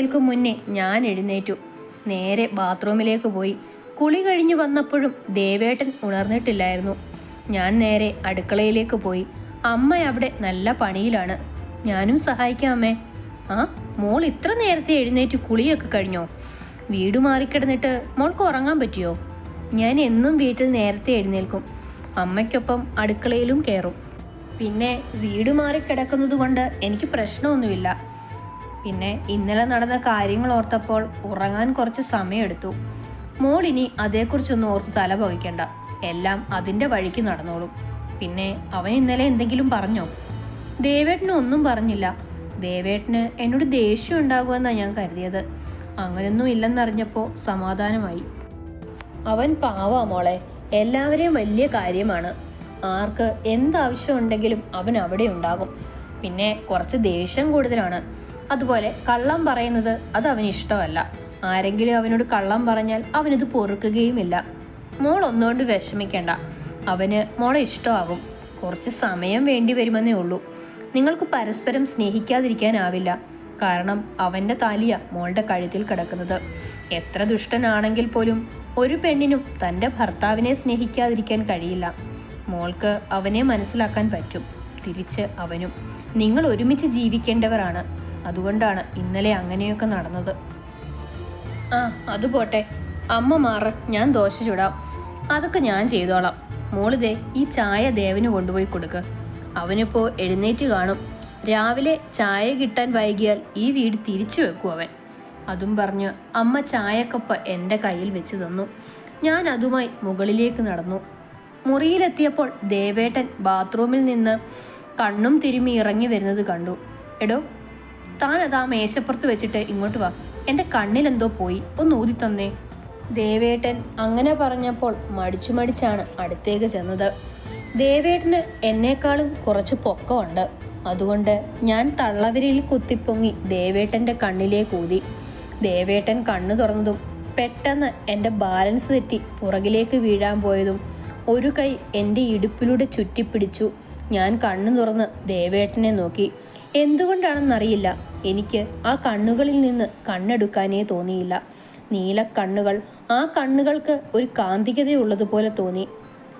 എഴുന്നേൽക്കും മുന്നേ ഞാൻ എഴുന്നേറ്റു. നേരെ ബാത്റൂമിലേക്ക് പോയി. കുളി കഴിഞ്ഞു വന്നപ്പോഴും ദേവേട്ടൻ ഉണർന്നിട്ടില്ലായിരുന്നു. ഞാൻ നേരെ അടുക്കളയിലേക്ക് പോയി. അമ്മ അവിടെ നല്ല പണിയിലാണ്. ഞാനും സഹായിക്കാമേ ആ മോൾ ഇത്ര നേരത്തെ എഴുന്നേറ്റ് കുളിയൊക്കെ കഴിഞ്ഞോ? വീട് മാറിക്കിടന്നിട്ട് മോൾക്ക് ഉറങ്ങാൻ പറ്റിയോ? ഞാൻ എന്നും വീട്ടിൽ നേരത്തെ എഴുന്നേൽക്കും. അമ്മയ്ക്കൊപ്പം അടുക്കളയിലും കയറും. പിന്നെ വീട് മാറിക്കിടക്കുന്നത് കൊണ്ട് എനിക്ക് പ്രശ്നമൊന്നുമില്ല. പിന്നെ ഇന്നലെ നടന്ന കാര്യങ്ങൾ ഓർത്തപ്പോൾ ഉറങ്ങാൻ കുറച്ച് സമയമെടുത്തു. മോൾ ഇനി അതേക്കുറിച്ചൊന്നും ഓർത്ത് തല പകിക്കണ്ട എല്ലാം അതിന്റെ വഴിക്ക് നടന്നോളും. പിന്നെ അവൻ ഇന്നലെ എന്തെങ്കിലും പറഞ്ഞോ? ദേവേട്ടന് ഒന്നും പറഞ്ഞില്ല. ദേവേട്ടന് എന്നോട് ദേഷ്യം ഉണ്ടാകുമെന്നാണ് ഞാൻ കരുതിയത്. അങ്ങനെയൊന്നും ഇല്ലെന്നറിഞ്ഞപ്പോൾ സമാധാനമായി. അവൻ പാവാ മോളെ. എല്ലാവരെയും വലിയ കാര്യമാണ്. ആർക്ക് എന്താവശ്യം ഉണ്ടെങ്കിലും അവൻ അവിടെ ഉണ്ടാകും. പിന്നെ കുറച്ച് ദേഷ്യം കൂടുതലാണ്. അതുപോലെ കള്ളം പറയുന്നത് അത് അവന് ഇഷ്ടമല്ല ആരെങ്കിലും അവനോട് കള്ളം പറഞ്ഞാൽ അവനത് പൊറുക്കുകയുമില്ല. മോൾ ഒന്നുകൊണ്ട് വിഷമിക്കേണ്ട. അവന് മോളെ ഇഷ്ടമാകും. കുറച്ച് സമയം വേണ്ടി വരുമെന്നേ ഉള്ളൂ. നിങ്ങൾക്ക് പരസ്പരം സ്നേഹിക്കാതിരിക്കാനാവില്ല. കാരണം അവന്റെ താലിയ മോളുടെ കഴുത്തിൽ കിടക്കുന്നത്. എത്ര ദുഷ്ടനാണെങ്കിൽ പോലും ഒരു പെണ്ണിനും തന്റെ ഭർത്താവിനെ സ്നേഹിക്കാതിരിക്കാൻ കഴിയില്ല. മോൾക്ക് അവനെ മനസ്സിലാക്കാൻ പറ്റും. തിരിച്ച് അവനും. നിങ്ങൾ ഒരുമിച്ച് ജീവിക്കേണ്ടവരാണ്. അതുകൊണ്ടാണ് ഇന്നലെ അങ്ങനെയൊക്കെ നടന്നത്. ആ അത് പോട്ടെ. അമ്മ മാറ് ഞാൻ ദോശ ചുടാം. അതൊക്കെ ഞാൻ ചെയ്തോളാം. മോളിതേ ഈ ചായ ദേവന് കൊണ്ടുപോയി കൊടുക്ക്. അവനിപ്പോ എഴുന്നേറ്റ് കാണും. രാവിലെ ചായ കിട്ടാൻ വൈകിയാൽ ഈ വീട് തിരിച്ചു വെക്കും അവൻ. അതും പറഞ്ഞ് അമ്മ ചായക്കപ്പ് എന്റെ കയ്യിൽ വെച്ച് തന്നു. ഞാൻ അതുമായി മുകളിലേക്ക് നടന്നു. മുറിയിലെത്തിയപ്പോൾ ദേവേട്ടൻ ബാത്റൂമിൽ നിന്ന് കണ്ണും തിരുമ്മി ഇറങ്ങി വരുന്നത് കണ്ടു. എടോ താൻ അതാ മേശപ്പുറത്ത് വെച്ചിട്ട് ഇങ്ങോട്ട് വാ. എന്റെ കണ്ണിലെന്തോ പോയി. ഒന്ന് ഊതി തന്നേ. ദേവേട്ടൻ അങ്ങനെ പറഞ്ഞപ്പോൾ മടിച്ചു മടിച്ചാണ് അടുത്തേക്ക് ചെന്നത്. ദേവേട്ടന് എന്നേക്കാളും കുറച്ച് പൊക്കമുണ്ട്. അതുകൊണ്ട് ഞാൻ തള്ളവരിയിൽ കുത്തിപ്പൊങ്ങി ദേവേട്ടന്റെ കണ്ണിലേക്ക് ഊതി. ദേവേട്ടൻ കണ്ണു തുറന്നതും പെട്ടെന്ന് എന്റെ ബാലൻസ് തെറ്റി പുറകിലേക്ക് വീഴാൻ പോയതും ഒരു കൈ എന്റെ ഇടുപ്പിലൂടെ ചുറ്റിപ്പിടിച്ചു. ഞാൻ കണ്ണു തുറന്ന് ദേവേട്ടനെ നോക്കി. എന്തുകൊണ്ടാണെന്നറിയില്ല. എനിക്ക് ആ കണ്ണുകളിൽ നിന്ന് കണ്ണെടുക്കാനേ തോന്നിയില്ല. നീല കണ്ണുകൾ ആ കണ്ണുകൾക്ക് ഒരു കാന്തികതയുള്ളതുപോലെ തോന്നി.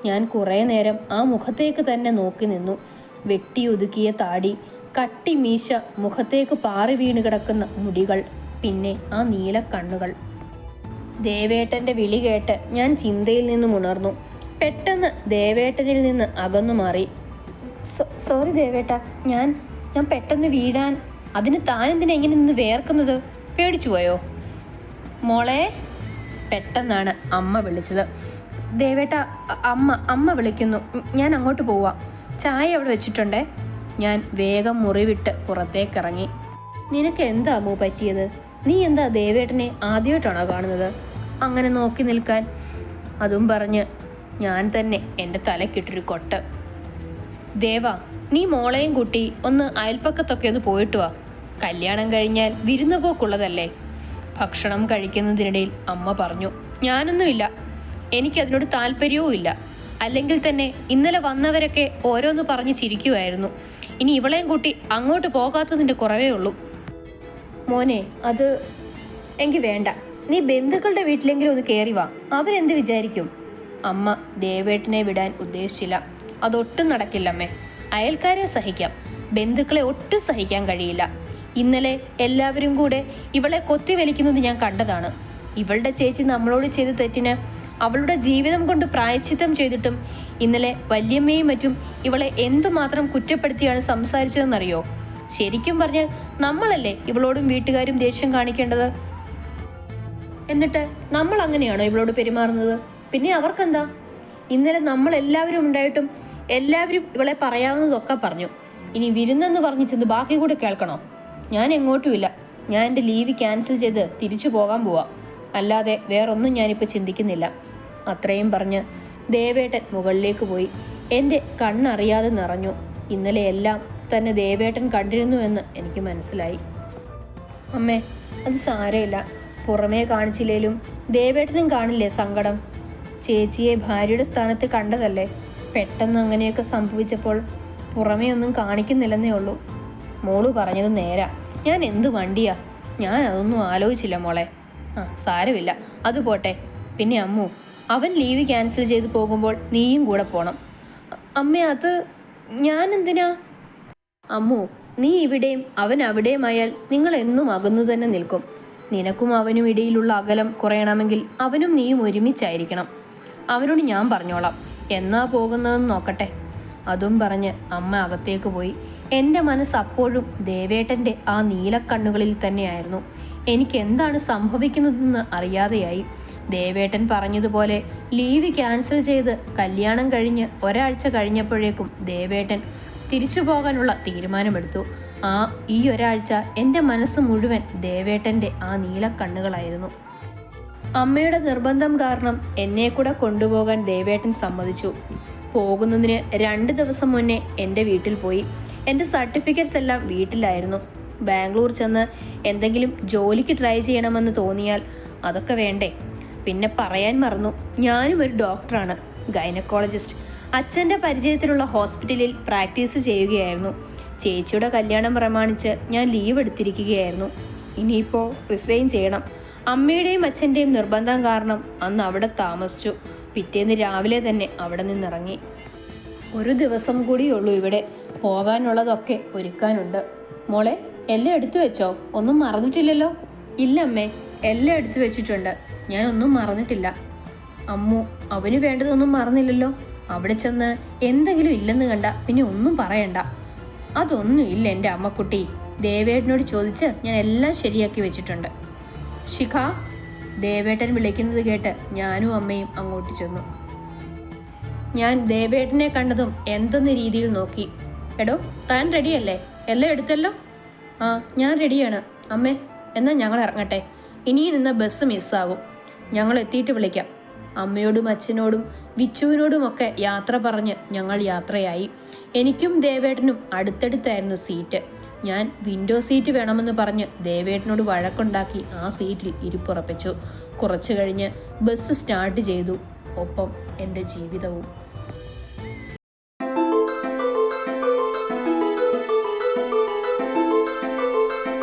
ഞാൻ കുറേ നേരം ആ മുഖത്തേക്ക് തന്നെ നോക്കി നിന്നു. വെട്ടിയൊതുക്കിയ താടി കട്ടി മീശ മുഖത്തേക്ക് പാറി വീണ് കിടക്കുന്ന മുടികൾ പിന്നെ ആ നീല കണ്ണുകൾ. ദേവേട്ടന്റെ വിളി കേട്ട് ഞാൻ ചിന്തയിൽ നിന്നും ഉണർന്നു. പെട്ടെന്ന് ദേവേട്ടനിൽ നിന്ന് അകന്നു മാറി. "സോ- സോറി ദേവേട്ട ഞാൻ ഞാൻ പെട്ടെന്ന് വീഴാൻ അതിന് താനെന്തിനാ ഇങ്ങനെ നിന്ന് വേർക്കുന്നത്? പേടിച്ചു പോയോ? മോളെ പെട്ടെന്നാണ് അമ്മ വിളിച്ചത്. ദേവേട്ട അമ്മ അമ്മ വിളിക്കുന്നു. ഞാൻ അങ്ങോട്ട് പോവാം. ചായ അവിടെ വെച്ചിട്ടുണ്ടേ? ഞാൻ വേഗം മുറിവിട്ട് പുറത്തേക്കിറങ്ങി. നിനക്ക് എന്താ അമ്മു പറ്റിയത്? നീ എന്താ ദേവേട്ടനെ ആദ്യമായിട്ടാണോ കാണുന്നത്? അങ്ങനെ നോക്കി നിൽക്കാൻ. അതും പറഞ്ഞ് ഞാൻ തന്നെ എന്റെ തലക്കിട്ടൊരു കൊട്ട്. ദേവാ നീ മോളെയും കുട്ടി ഒന്ന് അയൽപ്പക്കത്തൊക്കെ ഒന്ന് പോയിട്ട് വാ. കല്യാണം കഴിഞ്ഞാൽ വിരുന്ന് പോക്കുള്ളതല്ലേ ഭക്ഷണം കഴിക്കുന്നതിനിടയിൽ അമ്മ പറഞ്ഞു ഞാനൊന്നുമില്ല. എനിക്കതിനോട് താല്പര്യവും ഇല്ല. അല്ലെങ്കിൽ തന്നെ ഇന്നലെ വന്നവരൊക്കെ ഓരോന്ന് പറഞ്ഞ് ചിരിക്കുമായിരുന്നു ഇനി ഇവളെയും കൂട്ടി അങ്ങോട്ട് പോകാത്തതിന്റെ കുറവേ ഉള്ളൂ. മോനെ അത് എങ്കിൽ വേണ്ട. നീ ബന്ധുക്കളുടെ വീട്ടിലെങ്കിലും ഒന്ന് കയറി വാ. അവരെന്ത് വിചാരിക്കും? അമ്മ ദേവേട്ടനെ വിടാൻ ഉദ്ദേശിച്ചില്ല. അതൊട്ടും നടക്കില്ലമ്മേ. അയൽക്കാരെ സഹിക്കാം. ബന്ധുക്കളെ ഒട്ടും സഹിക്കാൻ കഴിയില്ല. ഇന്നലെ എല്ലാവരും കൂടെ ഇവളെ കൊത്തി വലിക്കുന്നത് ഞാൻ കണ്ടതാണ്. ഇവളുടെ ചേച്ചി നമ്മളോട് ചെയ്ത തെറ്റിന് അവളുടെ ജീവിതം കൊണ്ട് പ്രായച്ചിത്തം ചെയ്തിട്ടും ഇന്നലെ വല്യമ്മയും മറ്റും ഇവളെ എന്തുമാത്രം കുറ്റപ്പെടുത്തിയാണ് സംസാരിച്ചതെന്നറിയോ? ശരിക്കും പറഞ്ഞാൽ നമ്മളല്ലേ ഇവളോടും വീട്ടുകാരും ദേഷ്യം കാണിക്കേണ്ടത്? എന്നിട്ട് നമ്മൾ അങ്ങനെയാണോ ഇവളോട് പെരുമാറുന്നത്? പിന്നെ അവർക്കെന്താ? ഇന്നലെ നമ്മൾ എല്ലാവരും ഉണ്ടായിട്ടും എല്ലാവരും ഇവളെ പറയാവുന്നതൊക്കെ പറഞ്ഞു. ഇനി വിരുന്നെന്ന് പറഞ്ഞ് ചെന്ന് ബാക്കി കൂടെ കേൾക്കണോ? ഞാൻ എങ്ങോട്ടുമില്ല ഞാൻ എന്റെ ലീവ് ക്യാൻസൽ ചെയ്ത് തിരിച്ചു പോകാൻ പോവാം. അല്ലാതെ വേറൊന്നും ഞാനിപ്പോൾ ചിന്തിക്കുന്നില്ല. അത്രയും പറഞ്ഞ് ദേവേട്ടൻ മുകളിലേക്ക് പോയി. എന്റെ കണ്ണറിയാതെ നിറഞ്ഞു. ഇന്നലെ എല്ലാം തന്നെ ദേവേട്ടൻ കണ്ടിരുന്നു എന്ന് എനിക്ക് മനസ്സിലായി. അമ്മേ അത് സാരമില്ല. പുറമേ കാണിച്ചില്ലേലും ദേവേട്ടനും കാണില്ലേ സങ്കടം? ചേച്ചിയെ ഭാര്യയുടെ സ്ഥാനത്ത് കണ്ടതല്ലേ? പെട്ടെന്ന് അങ്ങനെയൊക്കെ സംഭവിച്ചപ്പോൾ പുറമേ ഒന്നും കാണിക്കുന്നില്ലെന്നേ ഉള്ളൂ. മോൾ പറഞ്ഞത് നേരാ. ഞാൻ എന്ത് വണ്ടിയാ? ഞാൻ അതൊന്നും ആലോചിച്ചില്ല മോളെ. ആ സാരമില്ല. അത് പോട്ടെ. പിന്നെ അമ്മു അവൻ ലീവ് ക്യാൻസൽ ചെയ്ത് പോകുമ്പോൾ നീയും കൂടെ പോണം. അമ്മ അത് ഞാൻ എന്തിനാ അമ്മു നീ ഇവിടെയും അവൻ അവിടെയുമായാൽ നിങ്ങൾ എന്നും അകന്നു തന്നെ നിൽക്കും. നിനക്കും അവനും ഇടയിലുള്ള അകലം കുറയണമെങ്കിൽ അവനും നീയും ഒരുമിച്ചായിരിക്കണം. അവനോട് ഞാൻ പറഞ്ഞോളാം. എന്നാ പോകുന്നതെന്ന് നോക്കട്ടെ. അതും പറഞ്ഞ് അമ്മ അകത്തേക്ക് പോയി. എന്റെ മനസ്സ് അപ്പോഴും ദേവേട്ടന്റെ ആ നീലക്കണ്ണുകളിൽ തന്നെയായിരുന്നു. എനിക്ക് എന്താണ് സംഭവിക്കുന്നതെന്ന് അറിയാതെയായി. ദേവേട്ടൻ പറഞ്ഞതുപോലെ ലീവ് ക്യാൻസൽ ചെയ്ത് കല്യാണം കഴിഞ്ഞ് ഒരാഴ്ച കഴിഞ്ഞപ്പോഴേക്കും ദേവേട്ടൻ തിരിച്ചു പോകാനുള്ള തീരുമാനമെടുത്തു. ആ ഈ ഒരാഴ്ച എന്റെ മനസ്സ് മുഴുവൻ ദേവേട്ടന്റെ ആ നീലക്കണ്ണുകളായിരുന്നു അമ്മയുടെ നിർബന്ധം കാരണം എന്നെ കൂടെ കൊണ്ടുപോകാൻ ദേവേട്ടൻ സമ്മതിച്ചു. പോകുന്നതിന് രണ്ട് ദിവസം മുന്നേ എന്റെ വീട്ടിൽ പോയി. എന്റെ സർട്ടിഫിക്കറ്റ്സ് എല്ലാം വീട്ടിലായിരുന്നു. ബാംഗ്ലൂർ ചെന്ന് എന്തെങ്കിലും ജോലിക്ക് ട്രൈ ചെയ്യണമെന്ന് തോന്നിയാൽ അതൊക്കെ വേണ്ടേ? പിന്നെ പറയാൻ മറന്നു. ഞാനും ഒരു ഡോക്ടറാണ് ഗൈനക്കോളജിസ്റ്റ്. അച്ഛന്റെ പരിചയത്തിലുള്ള ഹോസ്പിറ്റലിൽ പ്രാക്ടീസ് ചെയ്യുകയായിരുന്നു. ചേച്ചിയുടെ കല്യാണം പ്രമാണിച്ച് ഞാൻ ലീവ് എടുത്തിരിക്കുകയായിരുന്നു. ഇനിയിപ്പോൾ റിസൈൻ ചെയ്യണം. അമ്മയുടെയും അച്ഛന്റെയും നിർബന്ധം കാരണം അന്ന് അവിടെ താമസിച്ചു. പിറ്റേന്ന് രാവിലെ തന്നെ അവിടെ നിന്നിറങ്ങി. ഒരു ദിവസം കൂടിയുള്ളൂ ഇവിടെ പോകാനുള്ളതൊക്കെ ഒരുക്കാനുണ്ട്. മോളെ എല്ലാം എടുത്തു വെച്ചോ? ഒന്നും മറന്നിട്ടില്ലല്ലോ? ഇല്ല അമ്മേ എല്ലാം എടുത്തു വെച്ചിട്ടുണ്ട്. ഞാനൊന്നും മറന്നിട്ടില്ല. അമ്മു അവന് വേണ്ടതൊന്നും മറന്നില്ലല്ലോ? അവിടെ ചെന്ന് എന്തെങ്കിലും ഇല്ലെന്ന് കണ്ട പിന്നെ ഒന്നും പറയണ്ട. അതൊന്നും ഇല്ല എന്റെ അമ്മക്കുട്ടി. ദേവേട്ടനോട് ചോദിച്ച് ഞാൻ എല്ലാം ശരിയാക്കി വെച്ചിട്ടുണ്ട്. ശിഖ ദേവേട്ടൻ വിളിക്കുന്നത് കേട്ട് ഞാനും അമ്മയും അങ്ങോട്ട് ചെന്നു. ഞാൻ ദേവേട്ടനെ കണ്ടതും എന്തെന്ന രീതിയിൽ നോക്കി. എടോ താൻ റെഡിയല്ലേ? എല്ലാം എടുത്തല്ലോ? ആ ഞാൻ റെഡിയാണ്. അമ്മേ എന്നാൽ ഞങ്ങൾ ഇറങ്ങട്ടെ. ഇനി നിന്ന ബസ് മിസ്സാകും. ഞങ്ങൾ എത്തിയിട്ട് വിളിക്കാം. അമ്മയോടും അച്ഛനോടും വിച്ചുവിനോടുമൊക്കെ യാത്ര പറഞ്ഞ് ഞങ്ങൾ യാത്രയായി. എനിക്കും ദേവേട്ടനും അടുത്തടുത്തായിരുന്നു സീറ്റ്. ഞാൻ വിൻഡോ സീറ്റ് വേണമെന്ന് പറഞ്ഞ് ദേവേട്ടനോട് വഴക്കുണ്ടാക്കി ആ സീറ്റിൽ ഇരിപ്പുറപ്പിച്ചു. കുറച്ചു കഴിഞ്ഞ് ബസ് സ്റ്റാർട്ട് ചെയ്തു. ഒപ്പം എന്റെ ജീവിതവും